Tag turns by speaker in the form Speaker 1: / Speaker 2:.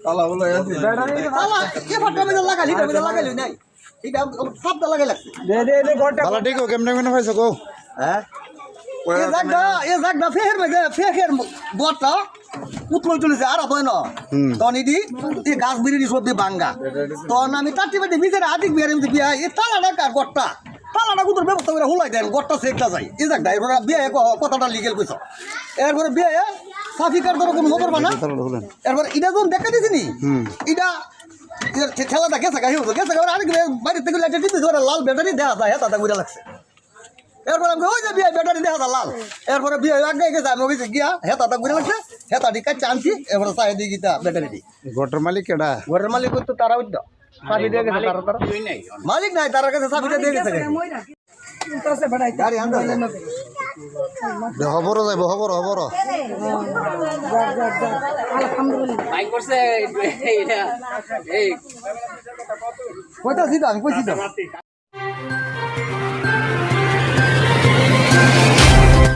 Speaker 1: তালা এ ফাটা মেদে লাগালি এটা মেদে লাগালি নাই এটা সাপটা লাগাই লাগছে
Speaker 2: ভালো ঠিক কেমনে কেমনে পাইছো কো
Speaker 1: হ্যাঁ এ জাগদা এ জাগদা ফের মেদে ফের বটটা উতলই চলেছে আর হয় না। তখন ইদি এই গাছ বিড়ি সব দিয়ে বাঙ্গা তখন আমি তার টিপে ভিতরে আদিক বিয়ারে মধ্যে বিয়া এ তালাটা কার গটটা তালাটা কুতুর ব্যবস্থা করে হুলাই দেন গটটা সেকটা এরপর বিয়ে কথাটা লিগেল কইছ এরপরে বিয়ে সাফি কার ধরো কোনো খবর বানা
Speaker 2: তাহলে হলেন।
Speaker 1: এরপর এটা যখন দেখা দিছি নি
Speaker 2: হুম।
Speaker 1: এটা খেলাটা গেছে গা হিউজ গেছে গা আরেক বাড়ির থেকে লাইটে ধরে লাল ব্যাটারি দেখা যায় তাতে ঘুরে লাগছে। এরপর আমি ওই যে বিয়ে ব্যাটারি দেখা যায় লাল। এরপরে বিয়ে আগে গেছে আমি গেছি গিয়া হেতাটা ঘুরে লাগছে হেতাটি কাছে আনছি এরপরে চাই দিই গীতা ব্যাটারি দি।
Speaker 2: ঘরটার মালিক কেডা
Speaker 1: ঘরের মালিক তো তারা উদ্য চাবি দিয়ে গেছে তারা তারা। মালিক নাই তার কাছে চাবিটা দিয়ে গেছে গাড়ি আনতে হবে।
Speaker 2: খবর যাইব খবর খবর
Speaker 3: বাইক করছে এইটা এই
Speaker 1: কইতাছি তো আমি কইছি তো